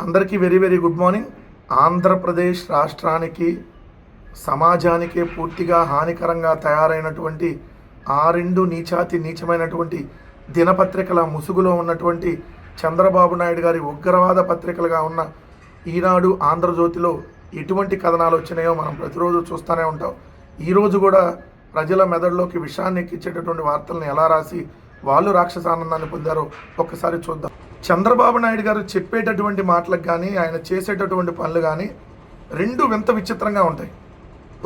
అందరికీ very very good morning. Andhra Pradesh రాష్ట్రానికి సమాజానికే పూర్తిగా హానికరంగా తయారైనటువంటి ఆ రెండు నీచాతి నీచమైనటువంటి దినపత్రికల ముసుగులో ఉన్నటువంటి చంద్రబాబు నాయుడు గారి ఉగ్రవాద పత్రికలుగా ఉన్న ఈనాడు ఆంధ్రజ్యోతిలో ఎటువంటి కథనాలు వచ్చినాయో మనం ప్రతిరోజు చూస్తూనే ఉంటాం. ఈరోజు కూడా ప్రజల మెదడులోకి విషాన్ని ఎక్కించేటటువంటి వార్తలను ఎలా రాసి వాళ్ళు రాక్షస ఆనందాన్ని పొందారో ఒక్కసారి చూద్దాం. చంద్రబాబు నాయుడు గారు చెప్పేటటువంటి మాటలకు కానీ ఆయన చేసేటటువంటి పనులు కానీ రెండు వింత విచిత్రంగా ఉంటాయి.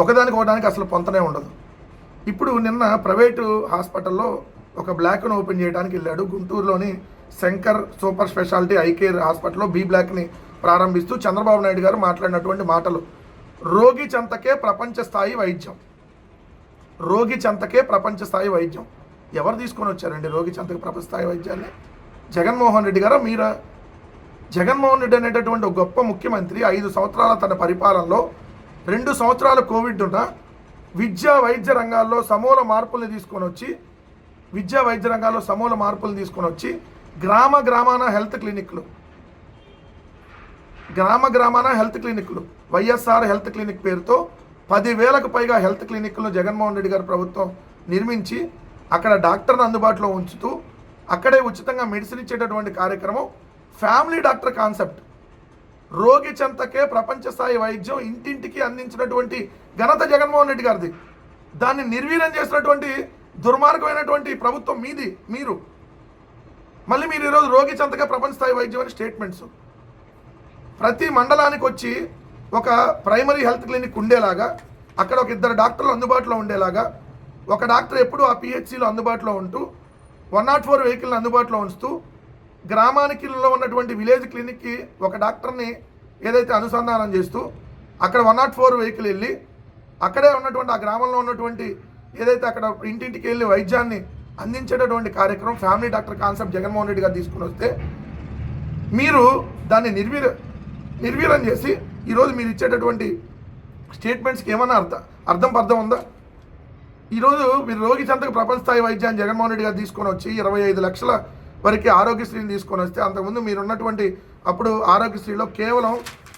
ఒకదానికి ఒకదానికి అసలు పొంతనే ఉండదు. ఇప్పుడు నిన్న ప్రైవేటు హాస్పిటల్లో ఒక బ్లాక్ను ఓపెన్ చేయడానికి వెళ్ళాడు. గుంటూరులోని Shankar super speciality eye care హాస్పిటల్లో బి బ్లాక్ని ప్రారంభిస్తూ చంద్రబాబు నాయుడు గారు మాట్లాడినటువంటి మాటలు. రోగి చెంతకే ప్రపంచ స్థాయి వైద్యం. రోగి చెంతకే ప్రపంచ స్థాయి వైద్యం. ఎవరు తీసుకొని వచ్చారండి రోగి చెంతకి ప్రపంచ స్థాయి వైద్యాన్ని? జగన్మోహన్ రెడ్డి గారా మీరా జగన్మోహన్ రెడ్డి అనేటటువంటి ఒక గొప్ప ముఖ్యమంత్రి ఐదు సంవత్సరాల తన పరిపాలనలో రెండు సంవత్సరాల కోవిడ్ ఉన్న విద్యా వైద్య రంగాల్లో సమూల మార్పుల్ని తీసుకొని వచ్చి విద్యా వైద్య రంగాల్లో సమూల మార్పులు తీసుకొని వచ్చి గ్రామ గ్రామాన హెల్త్ క్లినిక్లు. గ్రామ గ్రామాన హెల్త్ క్లినిక్లు. వైఎస్ఆర్ హెల్త్ క్లినిక్ పేరుతో పదివేలకు పైగా హెల్త్ క్లినిక్లను జగన్మోహన్ రెడ్డి గారి ప్రభుత్వం నిర్మించి అక్కడ డాక్టర్ను అందుబాటులో ఉంచుతూ అక్కడే ఉచితంగా మెడిసిన్ ఇచ్చేటటువంటి కార్యక్రమం. ఫ్యామిలీ డాక్టర్ కాన్సెప్ట్ రోగి చెంతకే ప్రపంచ స్థాయి వైద్యం ఇంటింటికి అందించినటువంటి ఘనత జగన్మోహన్ రెడ్డి గారిది. దాన్ని నిర్వీర్యం చేసినటువంటి దుర్మార్గమైనటువంటి ప్రభుత్వం మీది మీరు. మళ్ళీ మీరు ఈరోజు రోగి చెంతకే ప్రపంచ స్థాయి వైద్యం అని స్టేట్మెంట్స్ ప్రతి మండలానికి వచ్చి ఒక ప్రైమరీ హెల్త్ క్లినిక్ ఉండేలాగా అక్కడ ఒక ఇద్దరు డాక్టర్లు అందుబాటులో ఉండేలాగా ఒక డాక్టర్ ఎప్పుడు ఆ పిహెచ్సిలో అందుబాటులో ఉంటూ వన్ నాట్ ఫోర్ వెహికల్ని అందుబాటులో ఉంచుతూ గ్రామానికిలో ఉన్నటువంటి విలేజ్ క్లినిక్కి ఒక డాక్టర్ని ఏదైతే అనుసంధానం చేస్తూ అక్కడ వన్ నాట్ ఫోర్ వెహికల్ వెళ్ళి అక్కడే ఉన్నటువంటి ఆ గ్రామంలో ఉన్నటువంటి ఏదైతే అక్కడ ఇంటింటికి వెళ్ళి వైద్యాన్ని అందించేటటువంటి కార్యక్రమం family doctor concept Jaganmohan Reddy garu తీసుకుని వస్తే మీరు దాన్ని నిర్వీర్య నిర్వీర్యం చేసి ఈరోజు మీరు ఇచ్చేటటువంటి స్టేట్మెంట్స్కి ఏమన్నా అర్థం అర్థం పర్థం ఉందా? ఈరోజు మీరు రోగి చెంతకు ప్రపంచ స్థాయి వైద్యాన్ని జగన్మోహన్ రెడ్డి గారు తీసుకొని వచ్చి ఇరవై ఐదు లక్షల వరకు ఆరోగ్యశ్రీని తీసుకొని వస్తే అంతకుముందు మీరు ఉన్నటువంటి అప్పుడు ఆరోగ్యశ్రీలో కేవలం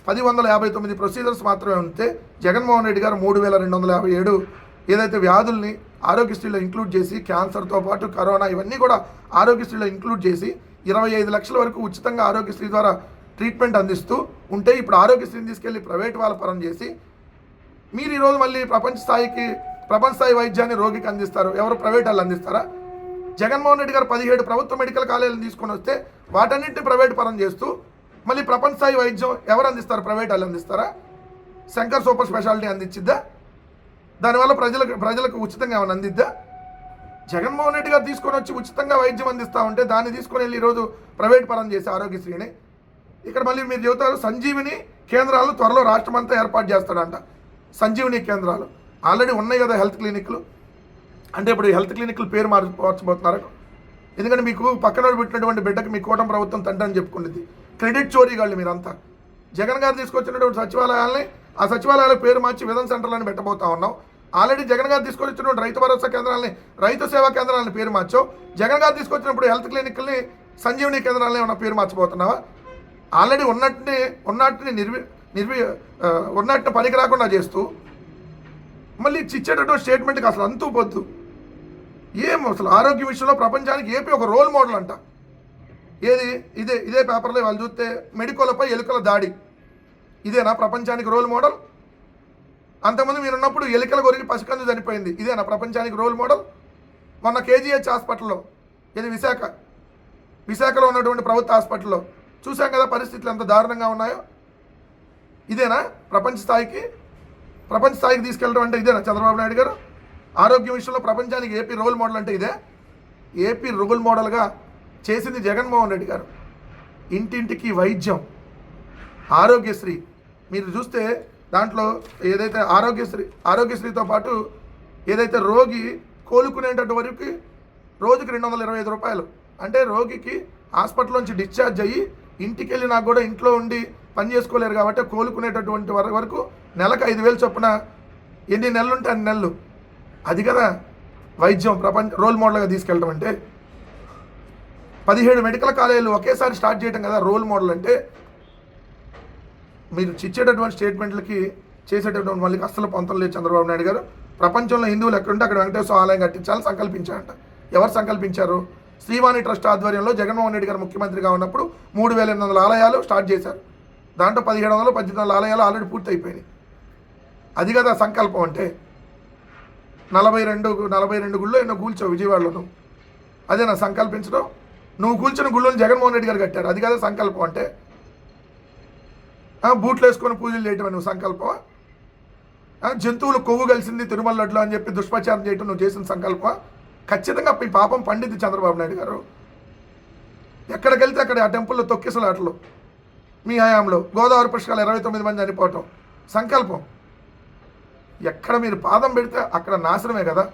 పది వందల యాభై తొమ్మిది ప్రొసీజర్స్ మాత్రమే ఉంటే జగన్మోహన్ రెడ్డి గారు మూడు వేల రెండు వందల యాభై ఏడు ఏదైతే వ్యాధుల్ని ఆరోగ్యశ్రీలో ఇంక్లూడ్ చేసి క్యాన్సర్తో పాటు కరోనా ఇవన్నీ కూడా ఆరోగ్యశ్రీలో ఇంక్లూడ్ చేసి ఇరవై ఐదు లక్షల వరకు ఉచితంగా ఆరోగ్యశ్రీ ద్వారా ట్రీట్మెంట్ అందిస్తూ ఉంటే ఇప్పుడు ఆరోగ్యశ్రీని తీసుకెళ్ళి ప్రైవేట్ వాళ్ళ పరం చేసి మీరు ఈరోజు మళ్ళీ ప్రపంచ స్థాయికి ప్రపంచ స్థాయి వైద్యాన్ని రోగికి అందిస్తారు. ఎవరు ప్రైవేట్ వాళ్ళు అందిస్తారా? జగన్మోహన్ రెడ్డి గారు పదిహేడు ప్రభుత్వ మెడికల్ కాలేజీలు తీసుకొని వస్తే వాటన్నింటిని ప్రైవేట్ పరం చేస్తూ మళ్ళీ ప్రపంచ స్థాయి వైద్యం ఎవరు అందిస్తారు? ప్రైవేట్ వాళ్ళు అందిస్తారా? శంకర్ సూపర్ స్పెషాలిటీ అందించిద్దా? దానివల్ల ప్రజలకు ప్రజలకు ఉచితంగా ఏమైనా అందిద్దా? జగన్మోహన్ రెడ్డి గారు తీసుకొని వచ్చి ఉచితంగా వైద్యం అందిస్తూ ఉంటే దాన్ని తీసుకొని వెళ్ళి ఈరోజు ప్రైవేట్ పరం చేసి ఆరోగ్యశ్రీని. ఇక్కడ మళ్ళీ మీరు చెబుతారు సంజీవిని కేంద్రాలు త్వరలో రాష్ట్రమంతా ఏర్పాటు చేస్తాడంట. సంజీవిని కేంద్రాలు. ఆల్రెడీ ఉన్నాయి కదా హెల్త్ క్లినిక్లు. అంటే ఇప్పుడు హెల్త్ క్లినిక్లు పేరు మార్చబోతున్నారు ఎందుకంటే మీకు పక్కన పెట్టినటువంటి బిడ్డకి మీ కూటమి ప్రభుత్వం తండ్రి అని చెప్పుకునేది క్రెడిట్ చోరీ చోరీగాళ్ళు మీరంతా. జగన్ గారు తీసుకొచ్చినటువంటి సచివాలయాల్ని ఆ సచివాలయాల పేరు మార్చి విధన్ సెంటర్లను పెట్టబోతా ఉన్నాం. ఆల్రెడీ జగన్ గారు తీసుకొచ్చినటువంటి రైతు భరోసా కేంద్రాలని రైతు సేవా కేంద్రాలని పేరు మార్చావు. జగన్ గారు తీసుకొచ్చినప్పుడు హెల్త్ క్లినిక్ని సంజీవని కేంద్రాలని ఏమన్నా పేరు మార్చబోతున్నావా? ఆల్రెడీ ఉన్నట్టుని ఉన్నట్టుని నిర్వి నిర్వి ఉన్నట్టు పనికి రాకుండా చేస్తూ మళ్ళీ ఇచ్చేటటువంటి స్టేట్మెంట్కి అసలు అంతూ పొద్దు. ఏం అసలు ఆరోగ్య విషయంలో ప్రపంచానికి ఏపీ ఒక రోల్ మోడల్ అంట. ఏది? ఇదే ఇదే పేపర్లో వాళ్ళు చూస్తే మెడికోలపై ఎలుకల దాడి. ఇదేనా ప్రపంచానికి రోల్ మోడల్? అంతకుముందు మీరు ఉన్నప్పుడు ఎలుకల కొరికి పసికందు చనిపోయింది. ఇదేనా ప్రపంచానికి రోల్ మోడల్? మొన్న కేజీహెచ్ హాస్పిటల్లో ఇది విశాఖ? విశాఖలో ఉన్నటువంటి ప్రభుత్వ హాస్పిటల్లో. చూసాం కదా పరిస్థితులు ఎంత దారుణంగా ఉన్నాయో? ఇదేనా ప్రపంచ స్థాయికి? ప్రపంచ స్థాయికి తీసుకెళ్ళడం అంటే ఇదేనా చంద్రబాబు నాయుడు గారు? ఆరోగ్య విషయంలో ప్రపంచానికి ఏపీ రోల్ మోడల్ అంటే ఇదే? ఏపీ రోల్ మోడల్గా చేసింది జగన్మోహన్ రెడ్డి గారు. ఇంటింటికి వైద్యం. ఆరోగ్యశ్రీ. మీరు చూస్తే దాంట్లో ఏదైతే ఆరోగ్యశ్రీ ఆరోగ్యశ్రీతో పాటు ఏదైతే రోగి కోలుకునేటట్టు వరకు రోజుకి రెండు వందల ఇరవై ఐదు రూపాయలు. అంటే రోగికి హాస్పిటల్ నుంచి డిశ్చార్జ్ అయ్యి ఇంటికి వెళ్ళి నాకు కూడా ఇంట్లో ఉండి పని చేసుకోలేరు కాబట్టి కోలుకునేటటువంటి వరకు నెలకు ఐదు వేలు చొప్పున ఎన్ని నెలలు ఉంటే అన్ని నెలలు? అది కదా వైద్యం ప్రపంచ రోల్ మోడల్గా తీసుకెళ్ళడం అంటే. పదిహేడు మెడికల్ కాలేజీలు ఒకేసారి స్టార్ట్ చేయడం కదా రోల్ మోడల్ అంటే. మీరు ఇచ్చేటటువంటి స్టేట్మెంట్లకి చేసేటటువంటి మళ్ళీ అస్సలు పొంతం లేదు చంద్రబాబు నాయుడు గారు. ప్రపంచంలో హిందువులు ఎక్కడుంటే అక్కడ వెంకటేశ్వర ఆలయం కట్టించాలని సంకల్పించారంట. ఎవరు సంకల్పించారు? శ్రీవాణి ట్రస్ట్ ఆధ్వర్యంలో జగన్మోహన్ రెడ్డి గారు ముఖ్యమంత్రిగా ఉన్నప్పుడు మూడు వేల ఎనిమిది వందల ఆలయాలు స్టార్ట్ చేశారు. దాంట్లో పదిహేడు వందలు పద్దెనిమిది వందల ఆలయాలు ఆల్రెడీ పూర్తయిపోయినాయి. అది కదా సంకల్పం అంటే. నలభై రెండు నలభై రెండు గుళ్ళు ఎన్నో కూల్చావు విజయవాడలో నువ్వు అదే నా సంకల్పించడం. నువ్వు కూల్చిన గుళ్ళని జగన్మోహన్ రెడ్డి గారు కట్టారు. అది కదా సంకల్పం అంటే. బూట్లు వేసుకొని పూజలు చేయటం నువ్వు సంకల్పం జంతువులు కొవ్వు కలిసింది తిరుమల లడ్లు అని చెప్పి దుష్ప్రచారం చేయటం నువ్వు చేసిన సంకల్పం ఖచ్చితంగా ఈ పాపం పండిద్ది చంద్రబాబు నాయుడు గారు. ఎక్కడికి వెళ్తే అక్కడ ఆ టెంపుల్లో తొక్కిసలాటలు. మీ హయాంలో గోదావరి పుష్కాలు ఇరవై తొమ్మిది మంది చనిపోవటం. సంకల్పం. ఎక్కడ మీరు పాదం పెడితే అక్కడ నాశనమే కదా?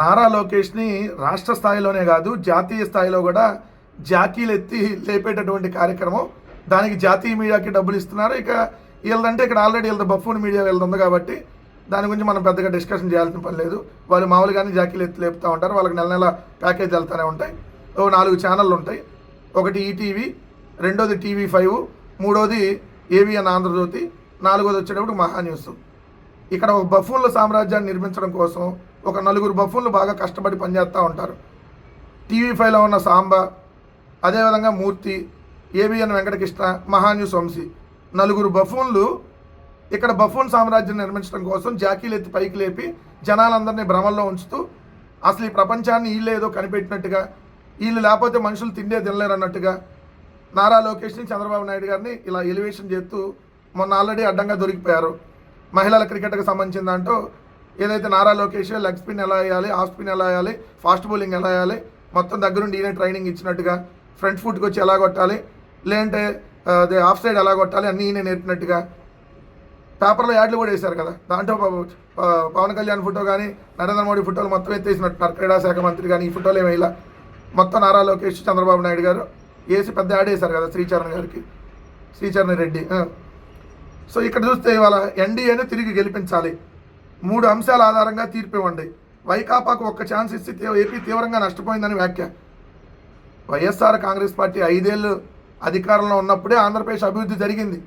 నారా లోకేష్ని రాష్ట్ర స్థాయిలోనే కాదు జాతీయ స్థాయిలో కూడా జాకీలు ఎత్తి లేపేటటువంటి కార్యక్రమం. దానికి జాతీయ మీడియాకి డబ్బులు ఇస్తున్నారు. ఇక వీళ్ళదంటే ఇక్కడ ఆల్రెడీ వీళ్ళ బఫూన్ మీడియా వెళ్తుంది కాబట్టి దాని గురించి మనం పెద్దగా డిస్కషన్ చేయాల్సిన పని లేదు. వాళ్ళు మామూలుగానే జాకీలు ఎత్తి లేపుతూ ఉంటారు. వాళ్ళకి నెల నెల ప్యాకేజ్ వెళ్తూనే ఉంటాయి. ఓ నాలుగు ఛానళ్ళు ఉంటాయి. ఒకటి ఈటీవీ రెండోది టీవీ ఫైవ్ మూడోది ఏవిఎన్ ఆంధ్రజ్యోతి నాలుగోది వచ్చేటప్పుడు మహా న్యూస్. ఇక్కడ ఒక బఫూన్ల సామ్రాజ్యాన్ని నిర్మించడం కోసం ఒక నలుగురు బఫూన్లు బాగా కష్టపడి పనిచేస్తూ ఉంటారు. టీవీ ఫైవ్లో ఉన్న సాంబ అదేవిధంగా మూర్తి ఏబిఎన్ వెంకటకృష్ణ మహాన్యూస్ వంశీ నలుగురు బఫూన్లు ఇక్కడ బఫూన్ సామ్రాజ్యం నిర్మించడం కోసం జాకీలు ఎత్తి పైకి లేపి జనాలందరినీ భ్రమల్లో ఉంచుతూ అసలు ఈ ప్రపంచాన్ని వీళ్ళు ఏదో కనిపెట్టినట్టుగా వీళ్ళు లేకపోతే మనుషులు తిండే తినలేరు అన్నట్టుగా నారా లోకేష్ని చంద్రబాబు నాయుడు గారిని ఇలా ఎలివేషన్ చేస్తూ మొన్న ఆల్రెడీ అడ్డంగా దొరికిపోయారు. మహిళల క్రికెట్కి సంబంధించిన దాంట్లో ఏదైతే నారా లోకేష్ లెగ్ స్పిన్ ఎలా వేయాలి ఆఫ్ స్పిన్ ఎలా వేయాలి ఫాస్ట్ బౌలింగ్ ఎలా వేయాలి మొత్తం దగ్గరుండి ఈయన ట్రైనింగ్ ఇచ్చినట్టుగా ఫ్రంట్ ఫుట్కి వచ్చి ఎలా కొట్టాలి లేదంటే అదే ఆఫ్ సైడ్ ఎలా కొట్టాలి అన్నీ ఈయన నేర్పినట్టుగా. పేపర్లో యాడ్లు కూడా వేశారు కదా దాంట్లో పవన్ కళ్యాణ్ ఫోటో కానీ నరేంద్ర మోడీ ఫోటోలు మొత్తం ఎత్తేసినట్టున్నారు క్రీడా శాఖ మంత్రి కానీ ఈ ఫోటోలు ఏమి వేయాల మొత్తం నారా లోకేష్ చంద్రబాబు నాయుడు గారు వేసి పెద్ద యాడ్ వేశారు కదా శ్రీచరణ్ గారికి శ్రీచరణ్ రెడ్డి సో ఇక్కడ చూస్తే ఇవాళ ఎన్డీఏను తిరిగి గెలిపించాలి. మూడు అంశాల ఆధారంగా తీర్పు ఇవ్వండి. వైకాపాకు ఒక్క ఛాన్స్ ఇస్తే ఏపీ తీవ్రంగా నష్టపోయిందని వ్యాఖ్య. వైఎస్ఆర్ కాంగ్రెస్ పార్టీ ఐదేళ్ళు అధికారంలో ఉన్నప్పుడే ఆంధ్రప్రదేశ్ అభివృద్ధి జరిగింది.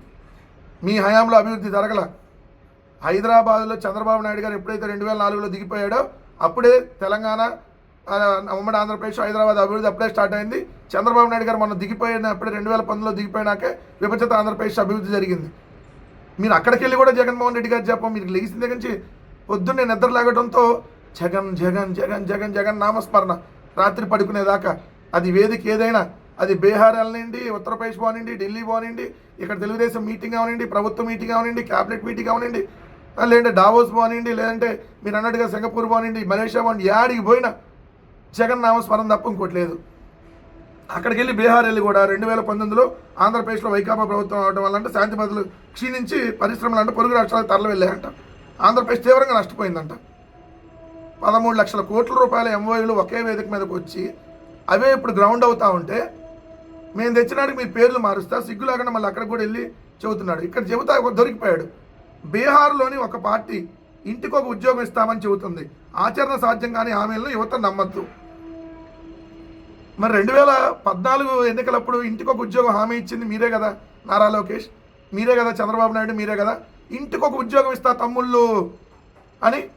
మీ హయాంలో అభివృద్ధి జరగల. హైదరాబాద్లో చంద్రబాబు నాయుడు గారు ఎప్పుడైతే రెండు వేల నాలుగులో దిగిపోయాడో అప్పుడే తెలంగాణ ఉమ్మడి ఆంధ్రప్రదేశ్ హైదరాబాద్ అభివృద్ధి అప్పుడే స్టార్ట్ అయింది. చంద్రబాబు నాయుడు గారు మొన్న దిగిపోయిన అప్పుడే రెండు వేల పంతొమ్మిదిలో దిగిపోయినాకే విభజిత ఆంధ్రప్రదేశ్ అభివృద్ధి జరిగింది. మీరు అక్కడికి వెళ్ళి కూడా జగన్మోహన్ రెడ్డి గారు చెప్పం మీరు లేచిన దగ్గర నుంచి పొద్దున్నే నిద్ర లాగడంతో జగన్ జగన్ జగన్ జగన్ జగన్ నామస్మరణ. రాత్రి పడుకునేదాకా అది వేదిక ఏదైనా అది బీహార్ వెళ్ళనండి ఉత్తరప్రదేశ్ పోనండి ఢిల్లీ పోనండి ఇక్కడ తెలుగుదేశం మీటింగ్ అవనండి ప్రభుత్వ మీటింగ్ అవనండి క్యాబినెట్ మీటింగ్ అవనండి లేదంటే డావోస్ పోనండి లేదంటే మీరు అన్నట్టుగా సింగపూర్ పోనండి మలేషియా పోనండి యాడికి పోయినా జగన్ నామస్మరణ తప్ప ఇంకోటి లేదు. అక్కడికి వెళ్ళి బీహార్ వెళ్ళి కూడా రెండు వేల పంతొమ్మిదిలో ఆంధ్రప్రదేశ్లో వైకాపా ప్రభుత్వం అవడం వల్ల అంటే శాంతి భద్రతలు క్షీణించి పరిశ్రమలు అంటే పొరుగు రాష్ట్రాలకు తరలి వెళ్ళాయంట ఆంధ్రప్రదేశ్ తీవ్రంగా నష్టపోయిందంట. పదమూడు లక్షల కోట్ల రూపాయల ఎంఓయూలు ఒకే వేదిక మీదకి వచ్చి అవే ఇప్పుడు గ్రౌండ్ అవుతా ఉంటే మేము తెచ్చినాడికి మీ పేర్లు మారుస్తా సిగ్గు లేకుండా మళ్ళీ అక్కడ కూడా వెళ్ళి చెబుతున్నాడు. ఇక్కడ చెబుతా దొరికిపోయాడు. బీహార్లోని ఒక పార్టీ ఇంటికి ఒక ఉద్యోగం ఇస్తామని చెబుతుంది. ఆచరణ సాధ్యం కానీ హామీలను యువత నమ్మద్దు. మరి రెండు వేల పద్నాలుగు ఎన్నికలప్పుడు ఇంటికి ఒక ఉద్యోగం హామీ ఇచ్చింది మీరే కదా నారా లోకేష్. మీరే కదా చంద్రబాబు నాయుడు మీరే కదా. ఇంటికి ఒక ఉద్యోగం ఇస్తా తమ్ముళ్ళు అని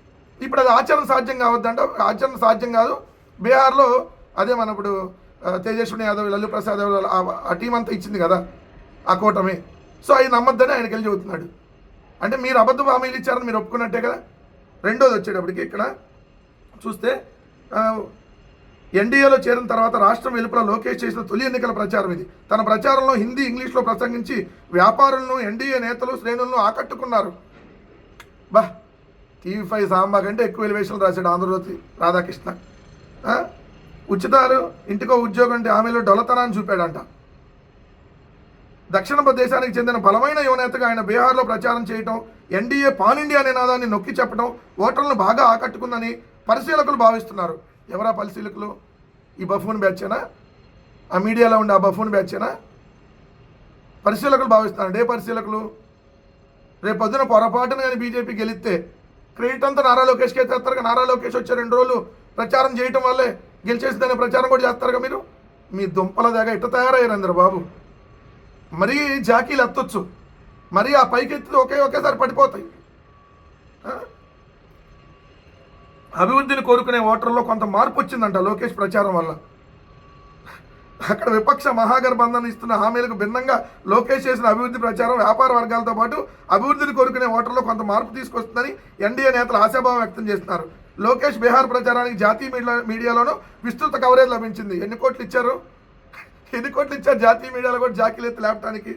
ఇప్పుడు అది ఆచరణ సాధ్యం కావద్దంట. ఆచరణ సాధ్యం కాదు. బీహార్లో అదే మన ఇప్పుడు తేజస్విని యాదవ్ లల్లు ప్రసాద్ యాదవ్ ఆ- టీం అంతా ఇచ్చింది కదా ఆ కూటమి. సో అది నమ్మద్దని ఆయనకి వెళ్ళి చెబుతున్నాడు. అంటే మీరు అబద్ధ హామీలు ఇచ్చారని మీరు ఒప్పుకున్నట్టే కదా. రెండోది వచ్చేటప్పటికి ఇక్కడ చూస్తే ఎన్డీఏలో చేరిన తర్వాత రాష్ట్రం వెలుపల లోకేష్ చేసిన తొలి ఎన్నికల ప్రచారం ఇది. తన ప్రచారంలో హిందీ ఇంగ్లీష్లో ప్రసంగించి వ్యాపారులను ఎన్డీఏ నేతలు శ్రేణులను ఆకట్టుకున్నారు. బా టీవీ ఫైవ్ సాంబా కంటే ఎక్కువ ఎలివేషన్లు రాశాడు ఆంధ్రజ్యోతి రాధాకృష్ణ. ఉచితారు ఉచితాలు ఇంటికో ఉద్యోగం అంటే ఆమెలో డొలతనాన్ని చూపాడంట. దక్షిణ దేశానికి చెందిన బలమైన యువనేతగా ఆయన బీహార్లో ప్రచారం చేయటం ఎన్డీఏ పాన్ ఇండియా నినాదాన్ని నొక్కి చెప్పడం ఓటర్లను బాగా ఆకట్టుకుందని పరిశీలకులు భావిస్తున్నారు. ఎవరా పరిశీలకులు? ఈ బఫూన్ బ్యాచేనా ఆ మీడియాలో ఉండే ఆ బఫూన్ బ్యాచేనా పరిశీలకులు భావిస్తున్నారు. ఏ పరిశీలకులు. రేపు పొద్దున పొరపాటున కానీ బీజేపీ గెలిస్తే క్రెడిట్ అంతా నారా లోకేష్కి అయితే నారా లోకేష్ వచ్చే రెండు రోజులు ప్రచారం చేయటం వల్లే గెలిచేసిందనే ప్రచారం కూడా చేస్తారుగా మీరు? మీ దుంపల దాకా ఇట్ట తయారయ్యారు అందరు బాబు మరీ జాకీలు ఎత్తొచ్చు. మరి ఆ పైకి ఎత్తి ఒకే ఒకేసారి పడిపోతాయి. అభివృద్ధిని కోరుకునే ఓటర్లో కొంత మార్పు వచ్చిందంట లోకేష్ ప్రచారం వల్ల. అక్కడ విపక్ష మహాగర్బంధన ఇస్తున్న హామీలకు భిన్నంగా లోకేష్ చేసిన అభివృద్ధి ప్రచారం వ్యాపార వర్గాలతో పాటు అభివృద్ధిని కోరుకునే ఓటర్లో కొంత మార్పు తీసుకొస్తుందని ఎన్డీఏ నేతలు ఆశాభావం వ్యక్తం చేస్తున్నారు. లోకేష్ బీహార్ ప్రచారానికి జాతీయ మీడియా మీడియాలోనూ విస్తృత కవరేజ్ లభించింది. ఎన్ని కోట్లు ఇచ్చారు? ఎన్ని కోట్లు ఇచ్చారు జాతీయ మీడియాలో కూడా జాకీలు ఎత్తి లేపడానికి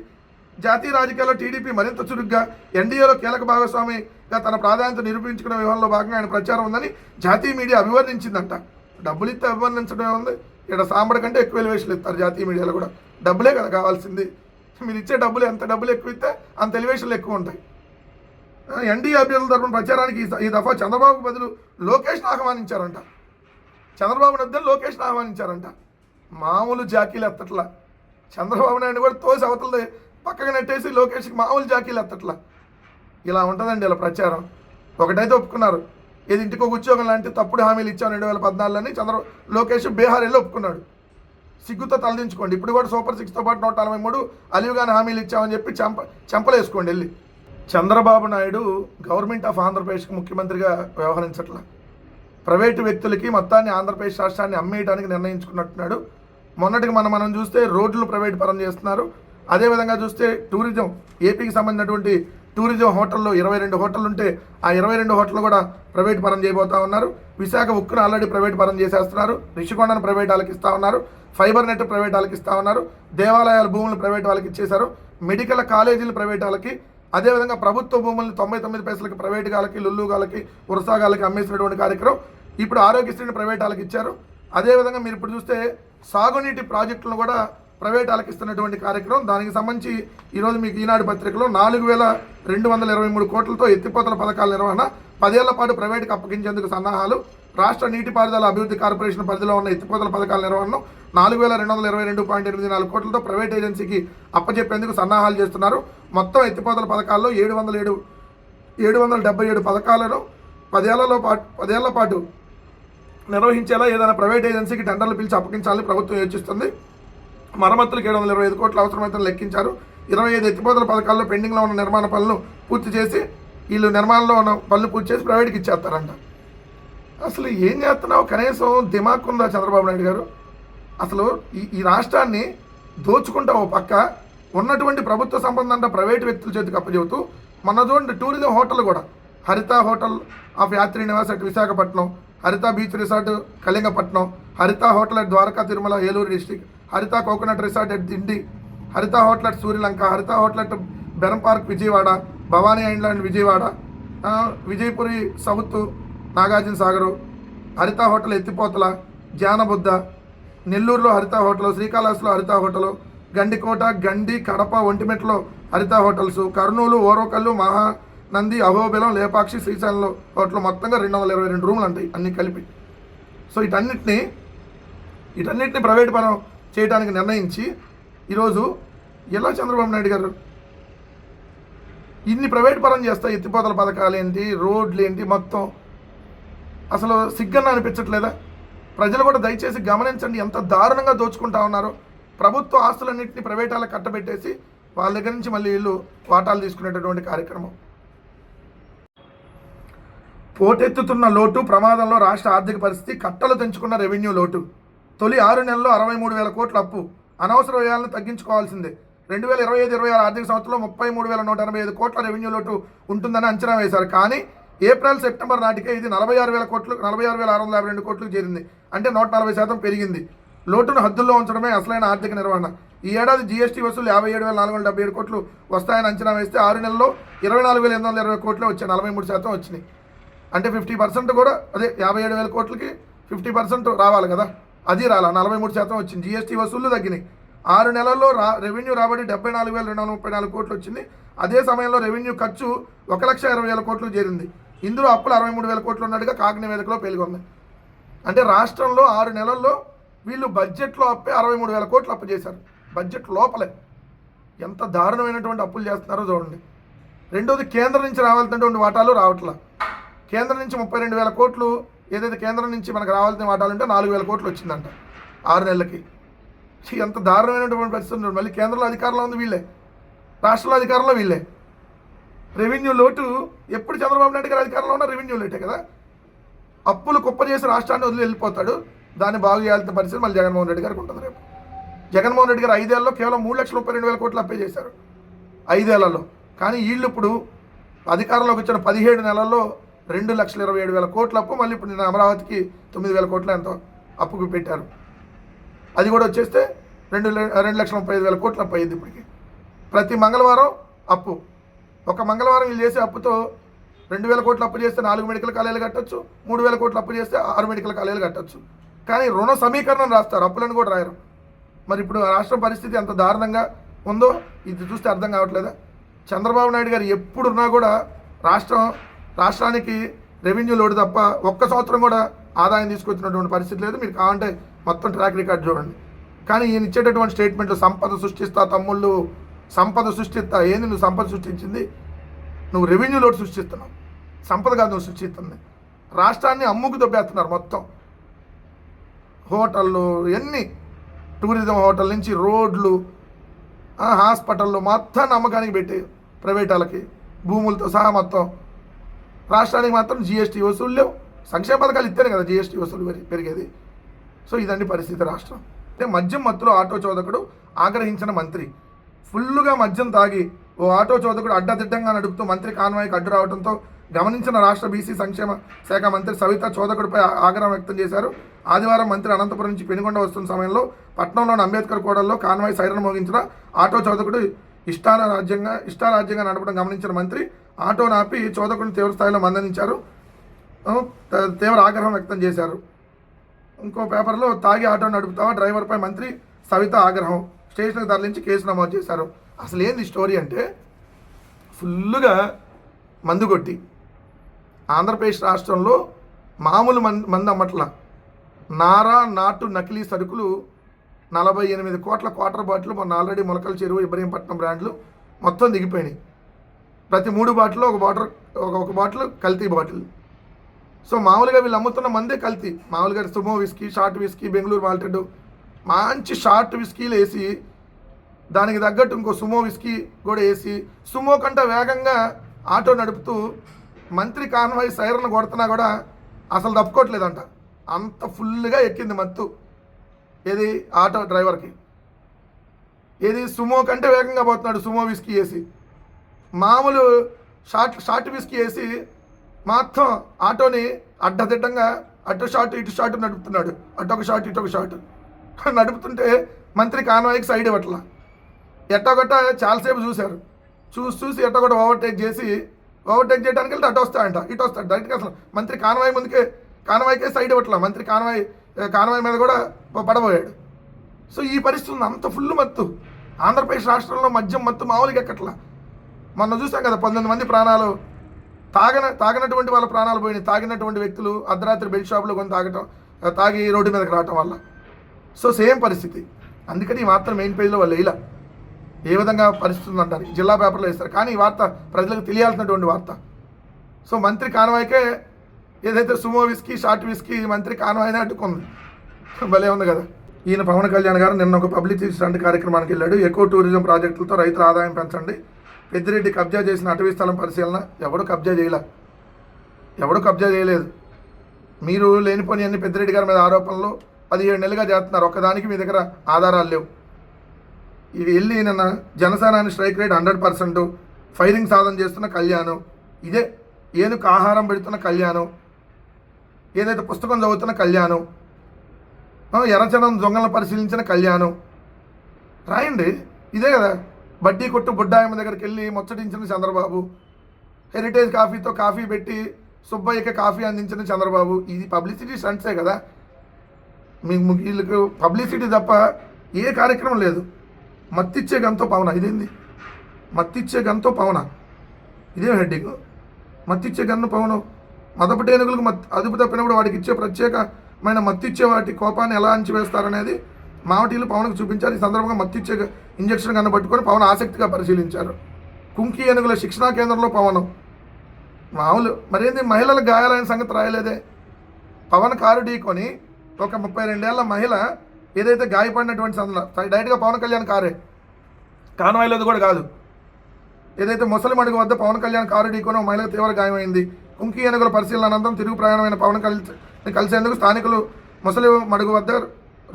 జాతీయ రాజకీయాల్లో టీడీపీ మరింత చురుగ్గా ఎన్డీఏలో కీలక భాగస్వామిగా తన ప్రాధాన్యత నిరూపించుకునే వ్యవహారంలో భాగంగా ఆయన ప్రచారం ఉందని జాతీయ మీడియా అభివర్ణించిందంట. డబ్బులు ఇస్తే అభివర్ణించడం ఉంది ఇక్కడ సాంబడి కంటే ఎక్కువ ఎలివేషన్లు ఇస్తారు జాతీయ మీడియాలో కూడా. డబ్బులే కదా కావాల్సింది. మీరు ఇచ్చే డబ్బులు ఎంత డబ్బులు ఎక్కువ ఇస్తే అంత ఎలివేషన్లు ఎక్కువ ఉంటాయి. ఎన్డీఏ అభ్యర్థుల తరపున ప్రచారానికి ఈ- దఫా చంద్రబాబు బదులు లోకేష్ను ఆహ్వానించారంట. చంద్రబాబు వద్ద లోకేష్ను ఆహ్వానించారంట. మామూలు జాకీలు ఎత్తట్లా. చంద్రబాబు నాయుడు కూడా తోసి అవతల పక్కగా నెట్టేసి లోకేష్కి మామూలు జాకీలు ఎత్తట్లా. ఇలా ఉంటుందండి ఇలా ప్రచారం. ఒకటైతే ఒప్పుకున్నారు. ఇది ఇంటికి ఒక ఉద్యోగం లాంటి తప్పుడు హామీలు ఇచ్చాను రెండు వేల పద్నాలుగులోని చంద్ర లోకేష్ బీహార్ వెళ్ళి ఒప్పుకున్నాడు. సిగ్గుతో తలదించుకోండి. ఇప్పుడు కూడా సూపర్ సిక్స్తో పాటు నూట నలభై మూడు అలివిగాని హామీలు ఇచ్చామని చెప్పి చంప చెంపలేసుకోండి వెళ్ళి. చంద్రబాబు నాయుడు గవర్నమెంట్ ఆఫ్ ఆంధ్రప్రదేశ్కి ముఖ్యమంత్రిగా వ్యవహరించట్లా. ప్రైవేటు వ్యక్తులకి మొత్తాన్ని ఆంధ్రప్రదేశ్ రాష్ట్రాన్ని అమ్మేయడానికి నిర్ణయించుకున్నట్టున్నాడు. మొన్నటికి మనం మనం చూస్తే రోడ్లు ప్రైవేట్ పరం చేస్తున్నారు. అదేవిధంగా చూస్తే టూరిజం ఏపీకి సంబంధించినటువంటి టూరిజం హోటల్లో ఇరవై రెండు హోటళ్ళు ఉంటే ఆ ఇరవై రెండు హోటళ్ళు కూడా ప్రైవేట్ పరం చేయబోతా ఉన్నారు. విశాఖ ఉక్కును ఆల్రెడీ ప్రైవేట్ పరం చేసేస్తున్నారు. రిషికొండను ప్రైవేట్ వాళ్ళకి ఇస్తా ఉన్నారు. ఫైబర్ నెట్ ప్రైవేట్ వాళ్ళకి ఇస్తా ఉన్నారు. దేవాలయాల భూములు ప్రైవేట్ వాళ్ళకి ఇచ్చేశారు. మెడికల్ కాలేజీలు ప్రైవేట్ వాళ్ళకి అదేవిధంగా ప్రభుత్వ భూములను తొంభై తొమ్మిది పైసలకి ప్రైవేట్ గాలకి లుల్లు గాలకి ఉరసాగాలకి అమ్మేసినటువంటి కార్యక్రమం ఇప్పుడు ఆరోగ్యశ్రీని ప్రైవేట్ వాళ్ళకి ఇచ్చారు. అదేవిధంగా మీరు ఇప్పుడు చూస్తే సాగునీటి ప్రాజెక్టులను కూడా ప్రైవేట్ ఆలకిస్తున్నటువంటి కార్యక్రమం. దానికి సంబంధించి ఈరోజు మీకు ఈనాడు పత్రికలో నాలుగు వేల రెండు వందల ఇరవై మూడు కోట్లతో ఎత్తిపోతల పథకాల నిర్వహణ పదేళ్ళ పాటు ప్రైవేట్కి అప్పగించేందుకు సన్నాహాలు రాష్ట్ర నీటిపారుదల అభివృద్ధి కార్పొరేషన్ పరిధిలో ఉన్న ఎత్తిపోతల పథకాల నిర్వహణను నాలుగు వేల రెండు వందల ఇరవై రెండు పాయింట్ ఎనిమిది నాలుగు కోట్లతో ప్రైవేట్ ఏజెన్సీకి అప్పచెప్పేందుకు సన్నాహాలు చేస్తున్నారు. మొత్తం ఎత్తిపోతల పథకాల్లో ఏడు వందల ఏడు ఏడు వందల డెబ్బై ఏడు పథకాలను పదేళ్ళలో పాటు పదేళ్ళ పాటు నిర్వహించేలా ఏదైనా ప్రైవేట్ ఏజెన్సీకి టెండర్లు పిలిచి అప్పగించాలని ప్రభుత్వం యోచిస్తుంది. మరమ్మతులకు ఏడు వందల ఇరవై ఐదు కోట్ల అవసరమైతే లెక్కించారు. ఇరవై ఐదు ఎత్తిపోతల పథకాల్లో పెండింగ్లో ఉన్న నిర్మాణ పనులు పూర్తి చేసి వీళ్ళు నిర్మాణంలో ఉన్న పనులు పూర్తి చేసి ప్రైవేట్కి ఇచ్చేస్తారంట. అసలు ఏం చేస్తున్నావు? కనీసం దిమాక్ ఉందా చంద్రబాబు నాయుడు గారు? అసలు ఈ ఈ రాష్ట్రాన్ని దోచుకుంటా ఓ పక్క ఉన్నటువంటి ప్రభుత్వ సంబంధం అంతా ప్రైవేట్ వ్యక్తుల చేతికి అప్పచెబుతూ మన చూడండి టూరిజం హోటల్ కూడా. Haritha hotel of Yatri Nivas at Visakhapatnam Haritha beach resort Kalingapatnam Haritha hotel at Dwaraka Tirumala Eluru district Haritha coconut resort at Dindi Haritha hotel at Suryalanka Haritha hotel at Berm park Vijayawada Bhavani island Vijayawada Vijayapuri south Nagarjuna Sagar Haritha hotel Ethipothala జానబుద్ధ నెల్లూరులో Haritha hotel శ్రీకాళహస్తిలో Haritha hotel Gandikota Gandi Kadapa ఒంటిమెట్లో Haritha hotels Kurnool Orvakal Mahanandi Ahobilam Lepakshi శ్రీశైలంలో hotel మొత్తంగా రెండు వందల ఇరవై రెండు రూములు ఉంటాయి అన్నీ కలిపి. సో ఇటన్నిటిని ఇటన్నిటిని ప్రైవేట్ పరం చేయడానికి నిర్ణయించి ఈరోజు ఎలా చంద్రబాబు నాయుడు గారు ఇన్ని ప్రైవేట్ పరం చేస్తా ఎత్తిపోతల పథకాలు ఏంటి రోడ్లు ఏంటి మొత్తం అసలు సిగ్గన్న అనిపించట్లేదా? ప్రజలు కూడా దయచేసి గమనించండి ఎంత దారుణంగా దోచుకుంటా ఉన్నారో. ప్రభుత్వ ఆస్తులన్నింటినీ ప్రైవేట్ వాళ్ళకి కట్టబెట్టేసి వాళ్ళ దగ్గర నుంచి మళ్ళీ వీళ్ళు వాటాలు తీసుకునేటటువంటి కార్యక్రమం. పోటెత్తుతున్న లోటు ప్రమాదంలో రాష్ట్ర ఆర్థిక పరిస్థితి కట్టలు తెంచుకున్న రెవెన్యూ లోటు. తొలి ఆరు నెలల్లో అరవై మూడు వేల కోట్ల అప్పు. అనవసర వ్యయాలను తగ్గించుకోవాల్సిందే. రెండు వేల ఇరవై ఐదు ఇరవై ఆరు ఆర్థిక సంవత్సరంలో ముప్పై మూడు వేల నూట ఎనభై ఐదు కోట్ల రెవెన్యూ లోటు ఉంటుందని అంచనా వేశారు. కానీ ఏప్రిల్ సెప్టెంబర్ నాటికే ఇది నలభై ఆరు వేల కోట్లు నలభై ఆరు వేల ఆరు వందల యాభై రెండు కోట్లకు చేరింది. అంటే నూట నలభై శాతం పెరిగింది. లోటును హద్దుల్లో ఉంచడమే అసలైన ఆర్థిక నిర్వహణ. ఈ ఏడాది జీఎస్టీ వసూలు యాభై ఏడు వేల నాలుగు వందల డెబ్బై ఏడు కోట్లు వస్తాయని అంచనా వేస్తే ఆరు నెలల్లో ఇరవై నాలుగు వేల ఎనిమిది వందల ఇరవై కోట్లు వచ్చాయి. నలభై మూడు శాతం వచ్చినాయి. అంటే ఫిఫ్టీ పర్సెంట్ కూడా అదే యాభై ఏడు వేల కోట్లకి ఫిఫ్టీ పర్సెంట్ రావాలి కదా. అది రాలా నలభై మూడు శాతం వచ్చింది. జీఎస్టీ వసూళ్ళు తగ్గినాయి. ఆరు నెలల్లో రా రెవెన్యూ రాబడి డెబ్బై నాలుగు వేల రెండు వందల ముప్పై నాలుగు కోట్లు వచ్చింది. అదే సమయంలో రెవెన్యూ ఖర్చు ఒక లక్ష ఇరవై వేల కోట్లు చేరింది. ఇందులో అప్పులు అరవై మూడు వేల కోట్లు ఉన్నట్టుగా కాగ్ నివేదికలో పేర్కొంది అంటే రాష్ట్రంలో ఆరు నెలల్లో వీళ్ళు బడ్జెట్లో అప్పే అరవై మూడు వేల కోట్లు అప్పు చేశారు. బడ్జెట్ లోపలే. ఎంత దారుణమైనటువంటి అప్పులు చేస్తున్నారో చూడండి. రెండోది కేంద్రం నుంచి రావాల్సినటువంటి వాటాలు రావట్లా. కేంద్రం నుంచి ముప్పై రెండు వేల కోట్లు ఏదైతే కేంద్రం నుంచి మనకు రావాల్సిన వాటాలంటే నాలుగు వేల కోట్లు వచ్చిందంట. ఆరు నెలలకి. ఎంత దారుణమైనటువంటి పరిస్థితి మళ్ళీ కేంద్రంలో అధికారంలో ఉంది వీళ్ళే. రాష్ట్రంలో అధికారంలో వీళ్ళే. రెవెన్యూ లోటు ఎప్పుడు చంద్రబాబు నాయుడు గారు అధికారంలో ఉన్న రెవెన్యూ లోటే కదా. అప్పులు కుప్ప చేసి రాష్ట్రాన్ని వదిలి వెళ్ళిపోతాడు. దాన్ని బాగు చేయాల్సిన పరిస్థితి మళ్ళీ జగన్మోహన్ రెడ్డి గారికి ఉంటుంది రేపు. జగన్మోహన్ రెడ్డి గారు ఐదేళ్ళలో కేవలం మూడు లక్షల ముప్పై రెండు వేల కోట్లు అప్పే చేశారు. ఐదేళ్ళలో. కానీ వీళ్ళు ఇప్పుడు అధికారంలోకి వచ్చిన పదిహేడు నెలల్లో రెండు లక్షల ఇరవై ఏడు వేల కోట్ల అప్పు మళ్ళీ ఇప్పుడు నిన్న అమరావతికి తొమ్మిది వేల కోట్ల ఎంతో అప్పుకు పెట్టారు. అది కూడా వచ్చేస్తే రెండు రెండు లక్షల ముప్పై ఐదు వేల కోట్ల అప్పు అయింది ఇప్పటికి. ప్రతి మంగళవారం అప్పు. ఒక మంగళవారం వీళ్ళు చేసే అప్పుతో రెండు వేల కోట్ల అప్పు చేస్తే నాలుగు మెడికల్ కాలేజీలు కట్టొచ్చు మూడు వేల కోట్ల అప్పు చేస్తే ఆరు మెడికల్ కాలేజీలు కట్టొచ్చు. కానీ రుణ సమీకరణం రాస్తారు అప్పులను కూడా రాయరు. మరి ఇప్పుడు ఆ రాష్ట్రం పరిస్థితి ఎంత దారుణంగా ఉందో ఇది చూస్తే అర్థం కావట్లేదా? చంద్రబాబు నాయుడు గారు ఎప్పుడున్నా కూడా రాష్ట్రం రాష్ట్రానికి రెవెన్యూ లోటు తప్ప ఒక్క సంవత్సరం కూడా ఆదాయం తీసుకొచ్చినటువంటి పరిస్థితి లేదు. మీరు కావాలంటే మొత్తం ట్రాక్ రికార్డ్ చూడండి. కానీ ఈయన ఇచ్చేటటువంటి స్టేట్మెంట్లు సంపద సృష్టిస్తా తమ్ముళ్ళు సంపద సృష్టిస్తా ఏంది? నువ్వు సంపద సృష్టించింది? నువ్వు రెవెన్యూ లోటు సృష్టిస్తున్నావు. సంపద కాదు నువ్వు సృష్టిస్తుంది. రాష్ట్రాన్ని అమ్ముకు దొబ్బేస్తున్నారు మొత్తం. హోటళ్ళు ఎన్ని? టూరిజం హోటల్ నుంచి రోడ్లు ఆ, హాస్పిటళ్ళు మొత్తం అమ్మకానికి పెట్టి ప్రైవేట్ వాళ్ళకి భూములతో సహా మొత్తం రాష్ట్రానికి మాత్రం జిఎస్టీ వసూలు లేవు. సంక్షేమ పథకాలు ఇస్తేనే కదా జిఎస్టీ వసూలు పెరిగేది. సో ఇదండి పరిస్థితి రాష్ట్రం. అంటే మద్యం మత్తులో ఆటో చోదకుడు ఆగ్రహించిన మంత్రి. ఫుల్లుగా మద్యం తాగి ఓ ఆటో చోదకుడు అడ్డదిడ్డంగా నడుపుతూ మంత్రి కాన్వాయ్కి అడ్డు రావడంతో గమనించిన రాష్ట్ర బీసీ సంక్షేమ శాఖ మంత్రి సవిత చోదకుడిపై ఆగ్రహం వ్యక్తం చేశారు. ఆదివారం మంత్రి అనంతపురం నుంచి పెనుగొండ వస్తున్న సమయంలో పట్నంలోని అంబేద్కర్ కోడల్లో కాన్వాయ్ సైరన్ మోగించిన ఆటో చోదకుడు ఇష్టారాజ్యంగా ఇష్టారాజ్యంగా నడపడం గమనించిన మంత్రి ఆటోను ఆపి చోదకుని తీవ్ర స్థాయిలో మందలించారు. తీవ్ర ఆగ్రహం వ్యక్తం చేశారు. ఇంకో పేపర్లో తాగి ఆటో నడుపుతావా డ్రైవర్పై మంత్రి సవిత ఆగ్రహం. స్టేషన్కి తరలించి కేసు నమోదు చేశారు. అసలు ఏంది స్టోరీ అంటే? ఫుల్లుగా మందు కొట్టి ఆంధ్రప్రదేశ్ రాష్ట్రంలో మామూలు మం మంది అమ్మట్ల నారా నాటు నకిలీ సరుకులు నలభై ఎనిమిది కోట్ల క్వార్టర్ బాటిల్ మొన్న ఆల్రెడీ మొలకల చెరువు ఇబ్రహీంపట్నం బ్రాండ్లు మొత్తం దిగిపోయినాయి. ప్రతి మూడు బాటిల్ ఒక బాటర్ ఒక ఒక బాటిల్ కల్తీ బాటిల్. సో మామూలుగా వీళ్ళు అమ్ముతున్న మందే కల్తీ. మామూలుగా Sumo whisky short whisky Bengaluru malted మంచి షార్ట్ విస్కీలు వేసి దానికి తగ్గట్టు ఇంకో సుమో విస్కీ కూడా వేసి సుమో కంటే వేగంగా ఆటో నడుపుతూ మంత్రి కాన్వాయి సైరన్ కొడుతున్నా కూడా అసలు తప్పుకోవట్లేదంట. అంత ఫుల్గా ఎక్కింది మత్తు. ఏది? ఆటో డ్రైవర్కి. ఏది? సుమో కంటే వేగంగా పోతున్నాడు సుమో విస్కీ వేసి. మామూలు షార్ట్ షార్ట్ విస్కీ వేసి మొత్తం ఆటోని అడ్డదిడ్డంగా అటు షార్ట్ ఇటు షార్ట్ నడుపుతున్నాడు. అటు ఒక షార్ట్ ఇటు ఒక షార్ట్ నడుపుతుంటే మంత్రి కానవాయికి సైడ్ ఇవ్వట్లా. ఎట్టగొట్ట చాలాసేపు చూశారు. చూసి చూసి ఎట్టగొట్ట ఓవర్టేక్ చేసి ఓవర్టేక్ చేయడానికి వెళ్తే అటు వస్తాడంట ఇటు వస్తాడు. డైరెక్ట్గా అసలు మంత్రి కాన్వాయ్ ముందుకే కాన్వాయ్కే సైడ్ ఇవ్వట్లా. మంత్రి కాన్వాయ్ కాన్వాయ్ మీద కూడా పడబోయాడు. సో ఈ పరిస్థితులు అంత ఫుల్ మత్తు. ఆంధ్రప్రదేశ్ రాష్ట్రంలో మద్యం మత్తు మామూలుగా ఎక్కట్లా. మొన్న చూసాం కదా పంతొమ్మిది మంది ప్రాణాలు. తాగన తాగినటువంటి వాళ్ళ ప్రాణాలు పోయినాయి. తాగినటువంటి వ్యక్తులు అర్ధరాత్రి బెల్ట్ షాప్లో కొని తాగటం తాగి రోడ్డు మీదకి రావటం వల్ల. సో సేమ్ పరిస్థితి. అందుకని ఈ వార్త మెయిన్ పేజ్లో వాళ్ళు ఇలా ఏ విధంగా పరిస్థితి ఉందంటారు? ఈ జిల్లా పేపర్లో ఇస్తారు కానీ ఈ వార్త ప్రజలకు తెలియాల్సినటువంటి వార్త. సో మంత్రి కాన్వాయ్కే ఏదైతే సుమో విస్కీ షార్ట్ విస్కీ మంత్రి కాన్వాయ్నే అడ్డుకుంది భలే ఉంది కదా. ఈయన పవన్ కళ్యాణ్ గారు నిన్న ఒక పబ్లిసిటీ స్టంట్ కార్యక్రమానికి వెళ్ళాడు. ఎకో టూరిజం ప్రాజెక్టులతో రైతుల ఆదాయం పెంచండి. పెద్దిరెడ్డి కబ్జా చేసిన అటవీ స్థలం పరిశీలన ఎవడు కబ్జా చేయలే? ఎవడు కబ్జా చేయలేదు? మీరు లేనిపోని అన్ని పెద్దిరెడ్డి గారి మీద ఆరోపణలు పదిహేడు నెలలుగా చేస్తున్నారు. ఒక్కదానికి మీ దగ్గర ఆధారాలు లేవు. ఇవి వెళ్ళి నిన్న Janasenani strike rate hundred percent firing సాధన చేస్తున్న కళ్యాణం ఇదే ఏనుకు ఆహారం పెడుతున్న కళ్యాణం ఏదైతే పుస్తకం చదువుతున్న కళ్యాణం ఆ, దొంగలను పరిశీలించిన కళ్యాణం. రాయండి. ఇదే కదా. బడ్డీ కొట్టు బుడ్డాయమ్మ దగ్గరికి వెళ్ళి ముచ్చటించిన చంద్రబాబు. హెరిటేజ్ కాఫీతో కాఫీ పెట్టి సుబ్బయ్యకి కాఫీ అందించిన చంద్రబాబు. ఇది పబ్లిసిటీ స్టంట్సే కదా. మీకు వీళ్ళకు పబ్లిసిటీ తప్ప ఏ కార్యక్రమం లేదు. మత్తిచ్చే గంతో పవన. ఇదేంది? మత్తిచ్చే గంతో పవన. ఇదేం హెడ్డింగ్ మత్తిచ్చే గన్ను పవనం. మదపటేనుగులకు మత్ అదుపు తప్పినప్పుడు వాడికి ఇచ్చే ప్రత్యేకమైన మత్తిచ్చే వాటి కోపాన్ని ఎలా అంచివేస్తారనేది మావటీలు పవన్కు చూపించారు. ఈ సందర్భంగా మత్తిచ్చే ఇంజక్షన్ కన్నా పట్టుకొని పవన్ ఆసక్తిగా పరిశీలించారు. కుంకి ఏనుగుల శిక్షణా కేంద్రంలో పవనం. మామూలు మరేంది మహిళల గాయాలైన సంగతి రాయలేదే. పవన్ కారు ఢీకొని ఒక ముప్పై రెండేళ్ళ మహిళ ఏదైతే గాయపడినటువంటి సందర్భం డైరెక్ట్గా పవన్ కళ్యాణ్ కారే. కాన్వాయ్లోది కూడా కాదు. ఏదైతే ముసలిమడుగు వద్ద పవన్ కళ్యాణ్ కారు ఢీకొని మహిళ మహిళకు తీవ్ర గాయమైంది. కుంకి ఏనుగుల పరిశీలన అనంతరం తిరుగు ప్రయాణమైన పవన్ కళ్యాణ్ కలిసేందుకు స్థానికులు ముసలి మడుగు వద్ద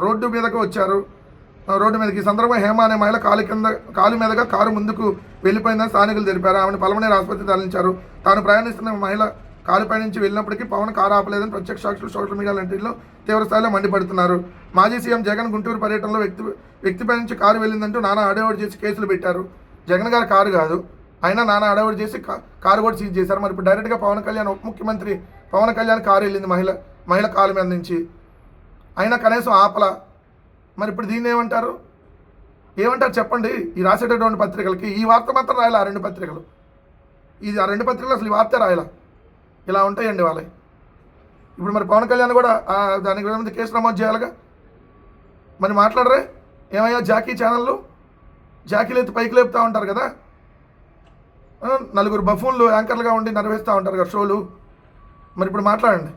రోడ్డు మీదకు వచ్చారు. రోడ్డు మీదకి ఈ సందర్భంగా హేమ అనే మహిళ కాలు కింద కాలు మీదగా కారు ముందుకు వెళ్ళిపోయిందని స్థానికులు తెలిపారు. ఆమెను పలమనేరు ఆసుపత్రికి తరలించారు. తాను ప్రయాణిస్తున్న మహిళ కాలుపై నుంచి వెళ్ళినప్పటికీ పవన్ కారు ఆపలేదని ప్రత్యక్ష సాక్షులు సోషల్ మీడియా లాంటిలో తీవ్ర స్థాయిలో మండిపడుతున్నారు. మాజీ సీఎం జగన్ గుంటూరు పర్యటనలో వ్యక్తి వ్యక్తిపై నుంచి కారు వెళ్ళిందంటూ నానా అడవాడు చేసి కేసులు పెట్టారు. జగన్ గారి కారు కాదు అయినా నానా అడవాడు చేసి కారు కూడా సీజ్ చేశారు. మరి ఇప్పుడు డైరెక్ట్గా పవన్ కళ్యాణ్ ఉప ముఖ్యమంత్రి పవన్ కళ్యాణ్ కారు వెళ్ళింది మహిళ మహిళ కాలు మీద నుంచి. అయినా కనీసం ఆపల. మరి ఇప్పుడు దీన్ని ఏమంటారు? ఏమంటారు చెప్పండి? ఈ రాసేటటువంటి పత్రికలకి ఈ వార్త మాత్రం రాయాలి ఆ రెండు పత్రికలు. ఇది ఆ రెండు పత్రికలు అసలు ఈ వార్త రాయాల? ఇలా ఉంటాయండి వాళ్ళవి ఇప్పుడు మరి పవన్ కళ్యాణ్ కూడా దానికి మీద కేసు నమోదు చేయాలిగా? మరి మాట్లాడరే? ఏమయ్యా జాకీ ఛానళ్ళు జాకీలు ఎత్తి పైకి లేపుతూ ఉంటారు కదా? నలుగురు బఫూన్లు యాంకర్లుగా ఉండి నిర్వహిస్తూ ఉంటారు కదా షోలు? మరి ఇప్పుడు మాట్లాడండి.